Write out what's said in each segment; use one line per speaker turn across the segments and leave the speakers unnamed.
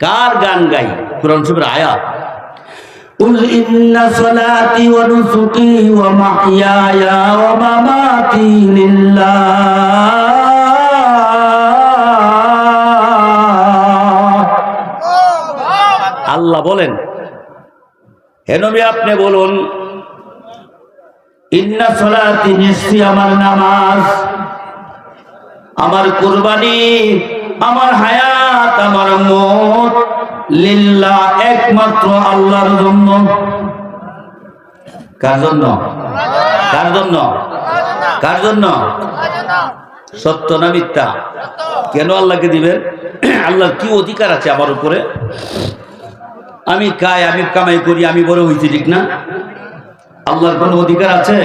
কার গান গাই কোরআন শরীফের আয়াত
قل إن صلاتي ونسكي ومحياي ومماتي لله
আল্লাহ বলেন হে নবী আপনি বলুন
ইন্না সলাতি নিশ্চয়ই আমার নামাজ আমার কুরবানি আমার হায়াত, আমার মত লিল্লাহ একমাত্র আল্লাহর জন্য।
কার জন্য? কার জন্য? কার জন্য? সত্য না মিথ্যা? কেন আল্লাহকে দিবেন? আল্লাহর কি অধিকার আছে আমার উপরে? আমি খাই, আমি কামাই করি, আমি বড় হইছি, ঠিক না? আল্লাহর কোনো অধিকার আছে?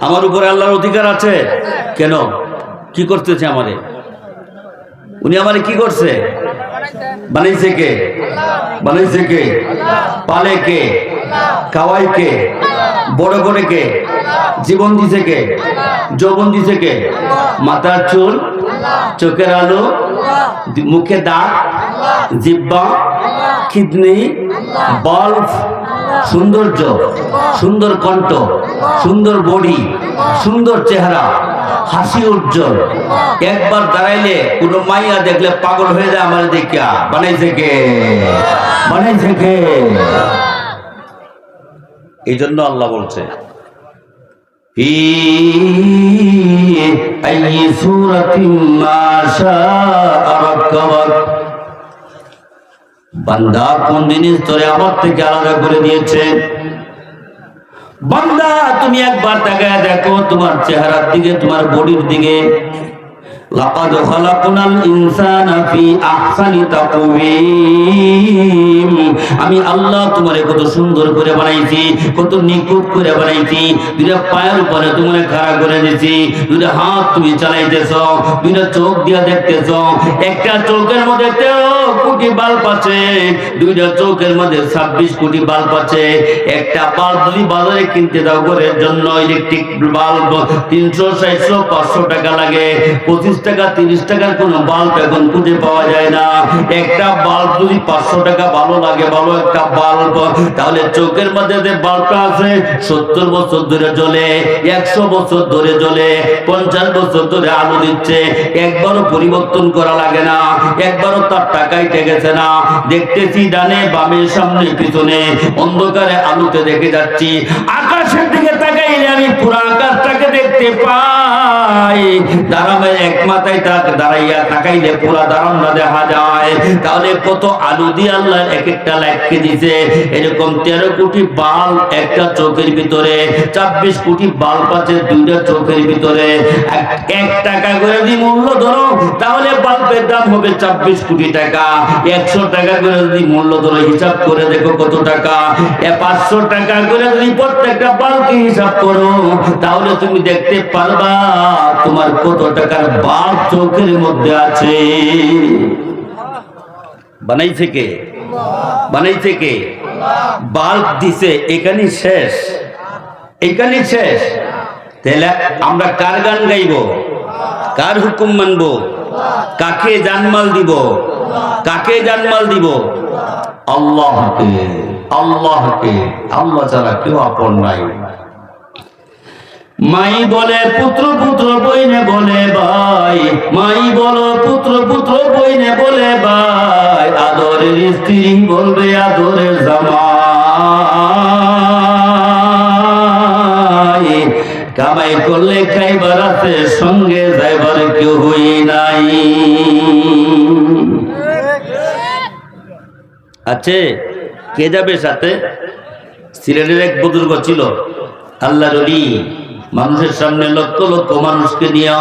আমার উপরে আল্লাহর অধিকার আছে? কেন? কি করতেছে আমারে? উনি আমারে কি করছে? বানাইছে কে? বানাইছে কে? পালে কে? খাওয়াই কে? বড় করে কে? জীবন দিছে কে? যৌবন দিছে কে? মাথার চুল? চোখের আলো? মুখে দাঁত জিব্বা? কিডনি? বাল্ব? সৌন্দর্য সুন্দর কণ্ঠ, সুন্দর বডি, সুন্দর চেহারা হাসি উজ্জ্বল। একবার দাঁড়াইলে কোন মাইয়া দেখলে পাগল হয়ে যায় আমার দেখিয়া বানাইছে কে? বানাইছে কে? এই জন্য আল্লাহ বলছে
বান্দা কোন জিনিস ধরে আমার থেকে আলাদা করে দিয়েছে। বান্দা তুমি একবার তাকায় দেখো তোমার চেহারার দিকে তোমার বডির দিকে। লাকাদ খালাকনাল ইনসানা ফি আহসানি তাকওয়িম। আমি আল্লাহ তোমারে কত সুন্দর করে বানাইছি, কত নিখুঁত করে বানাইছি। দুইটা পায়ের উপরে তোমারে খাড়া করে দিয়েছি দুইটা হাত তুমি চালাইতেছ, দুইটা চোখ দিয়া দেখতেছ। একটা চোখের মধ্যে তেরো কোটি বাল্ব আছে, দুইটা চোখের মধ্যে ছাব্বিশ কোটি বাল্ব আছে। একটা বাল্ব যদি বাজারে কিনতে দাও ঘরের জন্য, ইলেকট্রিক বাল্ব তিনশো, চারশো, পাঁচশো টাকা লাগে। পঁচিশ টাকা, তিরিশ টাকার কোনো বাল্ব এখন খুঁজে পাওয়া যায় না। একটা বাল্ব যদি পাঁচশো টাকা ভালো লাগে, ভালো একটা বাল্ব, তাহলে চোখের মধ্যে যে বাল্বটা আছে, সত্তর বছর ধরে জ্বলে, একশো বছর ধরে জ্বলে, পঞ্চাশ বছর ধরে আলো দিচ্ছে, একবারও পরিবর্তন করা লাগে না, একবারও তার টাকাই টেকেছে না। দেখতেছি ডানে, বামে, সামনে, পিছনে, অন্ধকারে আলোতে দেখে যাচ্ছি। আকাশের দিকে তাকাইলে আমি পুরো আকাশটাকে দেখতে পাই। যায়। কোটি বাল চোখের ভিতরে কোটি বাল্ব আছে দুইটা চোখের ভিতরে। এক- টাকা করে যদি মূল্য ধরো, তাহলে দাম হবে কোটি টাকা। একশো টাকা করে যদি মূল্য ধরো, হিসাব করে দেখো কত টাকা। পাঁচশো টাকা করে যদি প্রত্যেকটা বাল্বকে হিসাব করো, তাহলে তুমি দেখতে পারবা। তোমার কত টাকার বাল্ব চোখের মধ্যে আছে?
বানাইছে কে বানাইছে কে বাল্ব দিছে এখানে শেষ। এখানে শেষ। তাহলে আমরা কার গান গাইব? কার হুকুম মানব? কাকে জানমাল দিব? কাকে জানমাল দিব?
আল্লাহকে আল্লাহকে। আল্লাহ ছাড়া কেউ আপন নাই। মাই বলে পুত্র পুত্র বইনে বলে ভাই। মাই বলো পুত্র পুত্র বইনে বলে ভাই। আদরের স্ত্রী বলবে আদরের জামাই। কামাই করলে খাইবার আছে, সঙ্গে যাইবার কেউ হই নাই।
আছে? কে যাবে সাথে? সিলেটের এক বুজুর্গ ছিল আল্লাহ রলি মানুষের সামনে লক্ষ লক্ষ মানুষকে নিয়ে,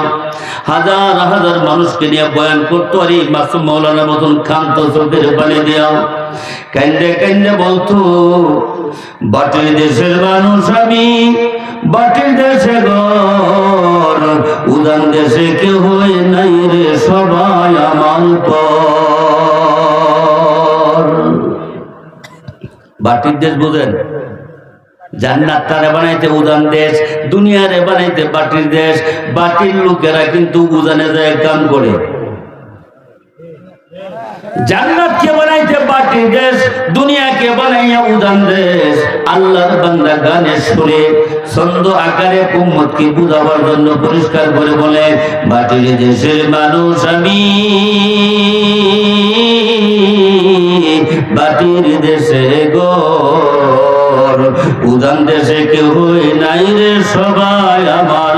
হাজার হাজার মানুষকে নিয়ে বয়ান করতো আর মাসুম মৌলানার মতন খান্ত চোখের পানি দিয়াও কান্দে কান্দে বলতো, বাটির দেশের মানুষ আমি, বাটির দেশে ঘর উদান দেশে কেউ নাই রে সবাই আমার বাটির দেশ বুঝেন? জান্নাত বানাইতে উদান দেশ, দুনিয়ারে বানাইতে বাটির দেশ, বাটির লোকেরা কিন্তু উদানে যায় কাম করে।
জান্নাতকে বানাইতে বাটি দেশ, দুনিয়াকে বানাইয়া উদান দেশ। আল্লাহর বান্দা গানের সুরে ছন্দ আকারে উম্মতকে বুঝাবার জন্য পরিষ্কার করে বলে, বাটির দেশের মানুষ আমি, বাটির দেশে গর উদান দেশে কেউ নাই রে সবাই আমার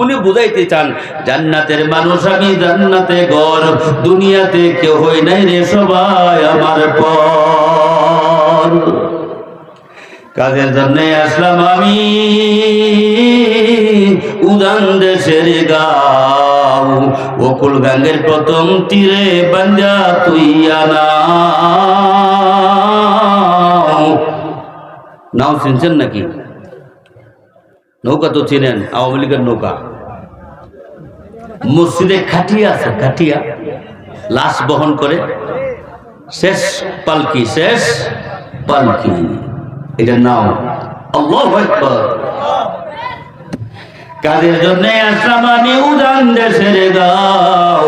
উনি বুঝাইতে চান, জান্নাতের মানুষ আমি জান্নাতে ঘর দুনিয়াতে কেউ হই নাই রে সবাই আমার পর। কাজের জন্য আসলাম আমি উদান দেশের গাও। বকুল গাঙ্গের প্রথম তীরে বাঞ্জা তুই আনা। নাও নাও শুনছেন নাকি? নৌকা তো চিনেন, আওয়ামী লীগের নৌকা। মসজিদে খাটিয়া আছে, খাটিয়া। লাশ বহন করে। শেষ পালকি শেষ পালকি। এটা নাও কাজের জন্য আসলাম আমি উদান দেশের গাও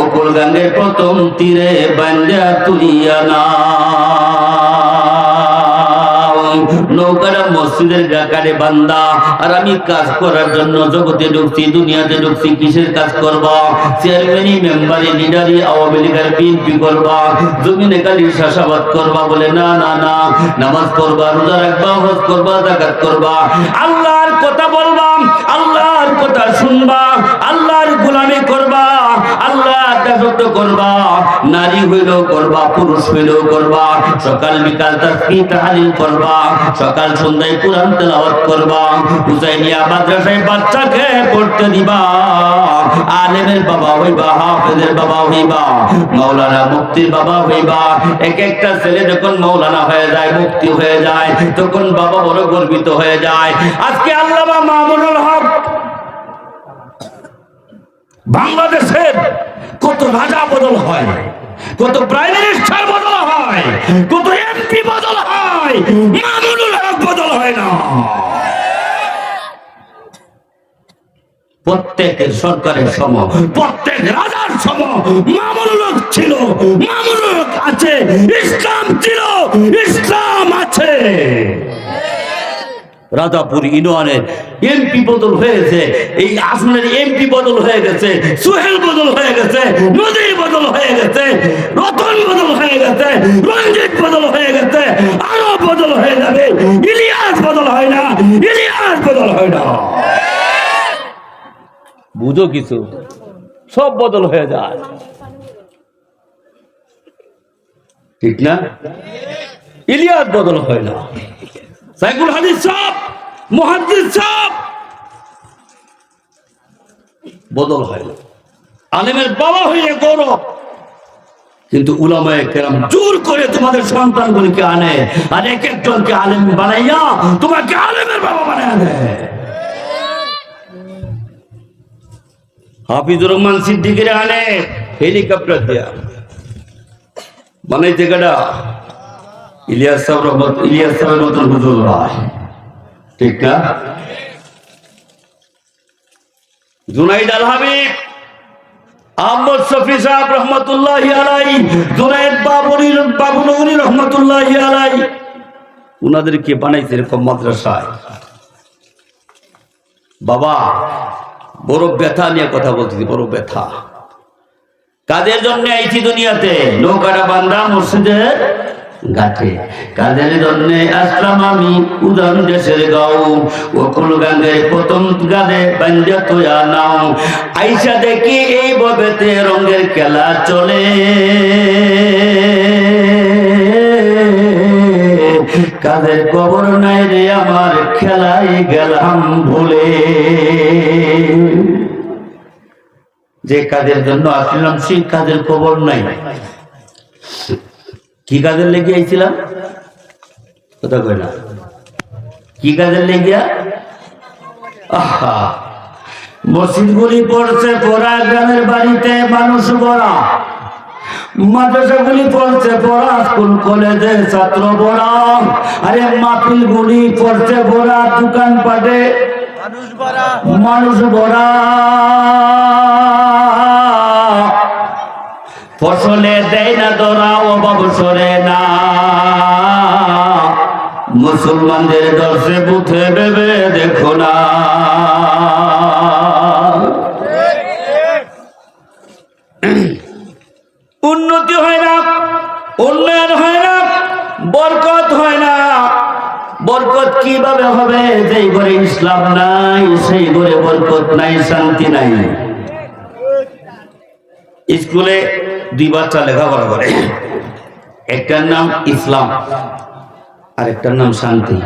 অকুল গাঙ্গের প্রথম তীরে বাঞ্জা তুলিয়া না নৌকাটা মসজিদের গাকারে বান্দা। আর আমি কাজ করার জন্য জগতে ঢুকছি, দুনিয়াতে ঢুকছি, কিসের কাজ করবা? চেয়ারম্যানি মেম্বারি লিডারি আওয়ামী লীগের বিএনপি করবা, জমিনে কালি চাষাবাদ করবা বলে না না না। নামাজ করবা রোজা রাখবা, হজ করবা জাকাত করবা। আল্লাহর কথা বলবা, আল্লাহর কথা শুনবা, আল্লাহর গোলামি করবা। আল্লাহ করবা, নারী হইলেও করবা, পুরুষ হইলেও করবা, সকাল বিকাল তাসবিহ তাহলিল করবা, সকাল সন্ধ্যায় তেলাওয়াত করবা হুসাইনিয়া মাদ্রাসায় বাচ্চাকে পড়তে দিবা, আলেমের বাবা হইবা, হাফেজের বাবা হইবা, মাওলানা মুক্তির বাবা হইবা, এক একটা ছেলে যখন মাওলানা হয়ে যায় মুক্তি হয়ে যায়, তখন বাবা বড় গর্বিত হয়ে যায়। আজকে আল্লামা মামুনুল হক বাংলাদেশের কত রাজা বদল হয়, কত প্রাইম মিনিস্টার বদল হয়, কত এমপি বদল হয়, মামুনুল হক বদল হয় না। প্রত্যেকের সরকারের সম, প্রত্যেক রাজার সম, মামুনুল হক ছিল, মামুনুল হক আছে, ইসলাম ছিল, ইসলাম আছে। রাজাপুর ইউনিয়নের এমপি বদল হয়েছে। এই আসনের এমপি বদল হয়ে গেছে, সুহেল বদল হয়ে গেছে নদী বদল হয়ে গেছে, রতন বদল হয়ে গেছে, রঞ্জিত বদল হয়ে গেছে, আরও বদল হয়ে যাবে, ইলিয়াস বদল হয় না, ইলিয়াস বদল হয় না। বুঝো কিছু? সব বদল হয়ে যায়। ঠিক না? ইলিয়াস বদল হয় না। সাইকুল হাদিস সব মহাদিস সব। বদল হয় না। আলেমের বাবা হইলে গৌরব। কিন্তু উলামায়ে কেরাম জোর করে তোমাদের সন্তানগুলিকে আনে আর এক একজনকে আলেম বানাইয়া তোমাকে আলেমের বাবা বানায় আনে। হাফিজুর রহমান সিদ্দিকের আনে, হেলিকপ্টার দিয়া। বানাইতে গেটা ইলিয়াস সাহেব রহমত, ইলিয়াস সাহেবের মতন হুজুর নয়। ঠিক না? জুনাইদ আল হাবিব, আহমদ সাহেব রহমতুল্লাহ আলাই, জুনাইদ বাবুরি রহমতুল্লাহ আলাই। উনাদেরকে বানাইছে এরকম মাদ্রাসায়। বাবা, বড় ব্যথা নিয়ে কথা বলতেছি, বড় ব্যথা। কাদের জন্য আইছি দুনিয়াতে? নৌকাটা বান্দা মসজিদের গাছে কাদের জন্য আসলাম আমি উদান দেশের গাও। অকুল গাঙ্গের প্রথম গাদে বাঞ্জা তোয়া নাও। আইসা দেখি এই ববেতে রঙের খেলা চলে। কাদের কবর নাই রে আমার খেলাই গেলাম ভুলে। যে কাজের জন্য আসলাম সেই কাজের খবর নাই। কি কাজের লেগে আইছিলাম? কথা কই না। কি কাজের লেগিয়া? আহা। মসজিদগুলি পড়ছে পড়া, গ্রামের বাড়িতে মানুষ বড়া মাদ্রাসাগুলি পড়ছে পড়া, স্কুল, কলেজে ছাত্র বড়া আরে মাহফিল গুলি পড়ছে বড়া দোকান পাটে মানুষ বড়া ফসলে দেয় না দরা অভাব সরে না। মুসলমানদের দর্শে বুথে ভেবে দেখো না। উন্নতি হয় না, উন্নয়ন হয় না, বরকত হয় না। বরকত কীভাবে হবে? যেই ঘরে ইসলাম নাই, সেই ঘরে বরকত নাই, শান্তি নাই। স্কুলে দুই বাচ্চা লেখাপড়া করে। একটার নাম ইসলাম আর একটার নাম শান্তি।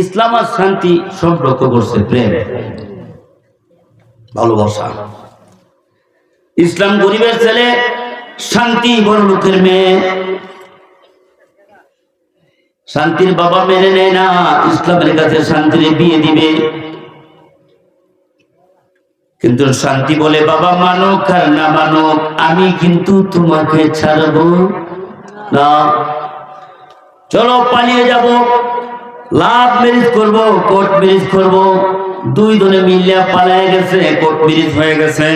ইসলাম আর শান্তি সম্পর্ক করছে প্রেম, ভালোবাসা। ইসলাম গরিবের ছেলে, শান্তি বড় লোকের মেয়ে। শান্তির বাবা মেনে নেয় না, ইসলামের কাছে শান্তির বিয়ে দিবে। কিন্তু শান্তি বলে, বাবা, মানুক আর না মানুক, আমি কিন্তু তোমাকে ছাড়বো না। চলো, পালিয়ে যাব। লাভ ম্যারেজ করব, কোর্ট ম্যারেজ করব। দুই জনে মিলিয়া পালায় গেছে, কোর্ট ম্যারেজ হয়ে গেছে।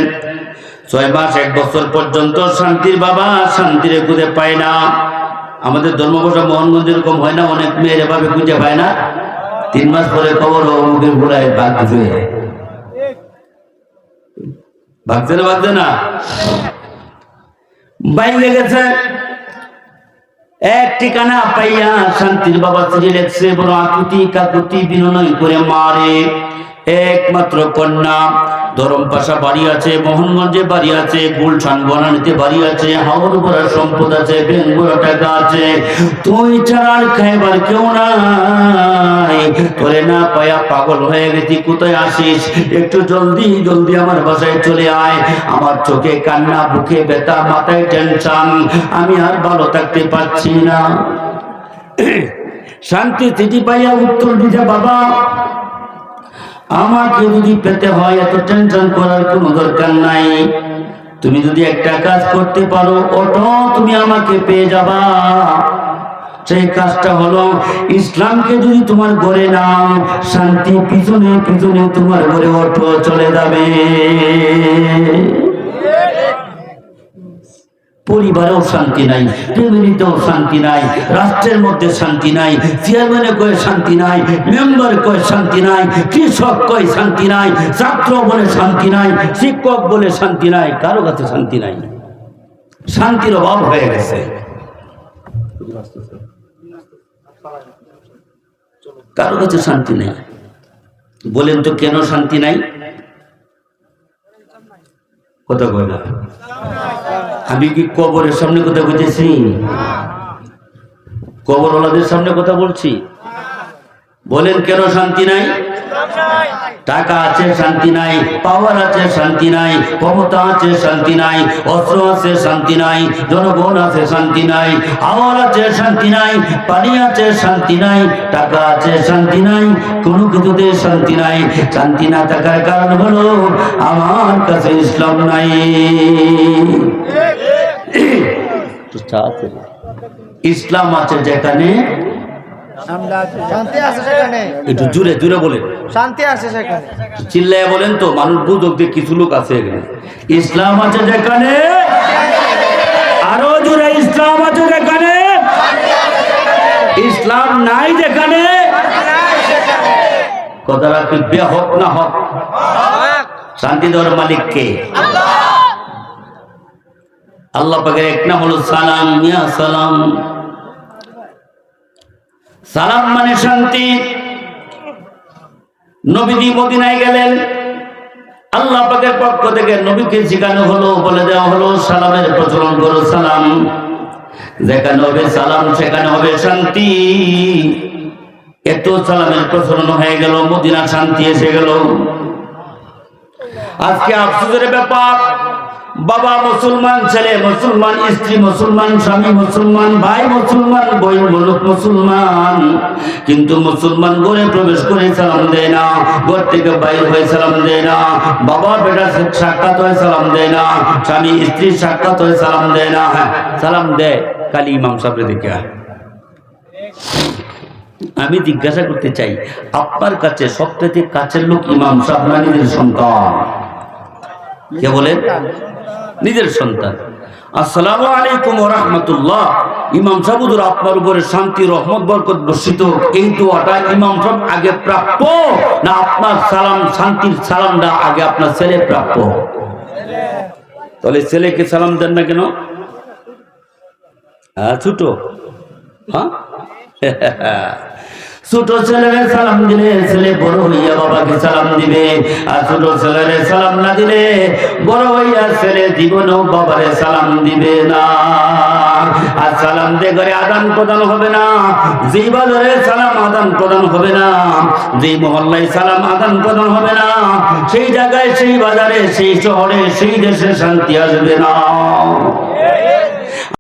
ছয় মাস, এক বছর পর্যন্ত শান্তির বাবা শান্তির খুঁজে পায় না। আমাদের ধর্মবসা মোহনগঞ্জ এরকম হয় না, অনেক মেয়ের এভাবে খুঁজে পায় না। তিন মাস পরে খবর ও মুখের ঘোড়ায় বাঘ ধুয়ে ভাগছে না ভাগছে না? বাইরে গেছে। এক ঠিকানা পাইয়া শান্তির বাবা চিঠি লেখছে বড় আকুতি কাকুতি বিনয় করে মারে। একমাত্র কন্যা। ধরম পাশা বাড়ি আছে, মোহনগঞ্জে বাড়ি আছে, গুলশান বনানিতে বাড়ি আছে, হাওর বড় সম্পদ আছে বেঙ্গুলো টাকা আছে। তুই ছাড়া আর খাইবার কেউ নাই। তোরে না পায়া পাগল হয়ে গেছি, কোথায় আসিস? একটু জলদি জলদি আমার বাসায় চলে আয়। আমার চোখে কান্না, বুকে ব্যথা, মাথায় টেনশন। আমি আর ভালো থাকতে পারছি না। শান্তি চিঠি পাইয়া উত্তর দিতে বাবা। আমাকে যদি পেতে হয় এত টেনশন করার কোনো দরকার নাই। তুমি যদি একটা কাজ করতে পারো অটো তুমি আমাকে পেয়ে যাবা। সেই কাজটা হলো ইসলামকে যদি তোমার গড়ে নাও, শান্তি পিছনে পিছনে তোমার গড়ে অটো চলে যাবে। পরিবারেও শান্তি নাই ফ্যামিলিতেও শান্তি নাই, রাষ্ট্রের মধ্যে শান্তি নাই চেয়ারম্যানে কয়ে শান্তি নাই মেম্বার কয়ে শান্তি নাই, কৃষক কয়ে শান্তি নাই, ছাত্র বলে শান্তি নাই, শিক্ষক বলে শান্তি নাই, কারও কাছে শান্তি নাই। শান্তির অভাব হয়ে গেছে। কারও কাছে শান্তি নাই। বলেন তো কেন শান্তি নাই? কথা কয় না। আমি কি কবরের সামনে কথা বলতেছি? কবরওয়ালাদের সামনে কথা বলছি। বলেন, কেন শান্তি নাই? টাকা আছে, শান্তি নাই। পাওয়ার আছে, শান্তি নাই। ক্ষমতা আছে, শান্তি নাই। অস্ত্র আছে, শান্তি নাই। জনগণ আছে, শান্তি নাই। আওয়ার আছে, শান্তি নাই। পানি আছে, শান্তি নাই। টাকা আছে, শান্তি নাই। কোনো কিছুতে শান্তি নাই। শান্তি না থাকার কারণ হলো আমার কাছে ইসলাম নাই। ইসলাম আছে যেখানে?
শান্তি আছে
একটু জুড়ে জুড়ে বলেন।
শান্তি আছে সেখানে।
চিল্লায় বলেন তো মানুষ বুঝুক যে কিছু লোক আছে এখানে। ইসলাম আছে যেখানে? আরও জুড়ে ইসলাম আছে যেখানে? ইসলাম নাই যেখানে? কথা রাখি বে হক না হক? শান্তি দেওয়ার মালিক কে আল্লাহ পাকের এক নাম হলো সালাম ইয়া সালাম। সালাম মানে শান্তি। নবীজি মদিনায় গেলেন। আল্লাহ পাকের পক্ষ থেকে নবীকে শিখানো হলো, বলে দেওয়া হলো, সালামের প্রচলন করো, সালাম। যেখানে হবে সালাম, সেখানে হবে শান্তি। এত সালামের প্রচলন হয়ে গেল মদিনা শান্তি এসে গেল। আজকে আফসোসের ব্যাপার বাবা মুসলমান, ছেলে মুসলমান, স্ত্রী মুসলমান, স্বামী মুসলমান, ভাই মুসলমান বই মুলুক মুসলমান। কিন্তু মুসলমান ঘরে প্রবেশ করে সালাম দেয় না, ঘর থেকে বাইর হয়ে সালাম দেয় না, বাবা বেটা সাক্ষাৎ হয়ে সালাম দেয় না, স্বামী স্ত্রী সাক্ষাৎ হয়ে সালাম দেয় না হ্যাঁ সালাম দেয়। কালী ইমাম সাহেবের দিকে আমি জিজ্ঞাসা করতে চাই, আপনার কাছে সবথেকে কাছের লোক ইমাম সাহেব নিজের সন্তান?
কে বলেন নিজের সন্তান। আসসালামু আলাইকুম রাহমাতুল্লাহ। ইমাম সাহুদুর আপনার উপরে শান্তি রহমত বরকত বর্ষিত। এই দোয়াটা ইমাম সাহেব আগে প্রাপ্য না আপনার সালাম শান্তির সালামটা আগে আপনার ছেলে প্রাপ্য? তাহলে ছেলেকে সালাম দেন না কেন? হ্যাঁ ছোট। হ্যাঁ?
ছোট ছেলেরে সালাম দিলে ছেলে বড় হইয়া বাবাকে সালাম দিবে। আর ছোট ছেলেরে সালাম না দিলে বড় হইয়া ছেলে জীবনেও বাবারে সালাম দিবে না। আর সালাম দিয়ে ঘরে আদান প্রদান হবে না। যে বাজারে সালাম আদান প্রদান হবে না, যেই মহল্লায় সালাম আদান প্রদান হবে না, সেই জায়গায়, সেই বাজারে, সেই শহরে, সেই দেশে শান্তি আসবে না।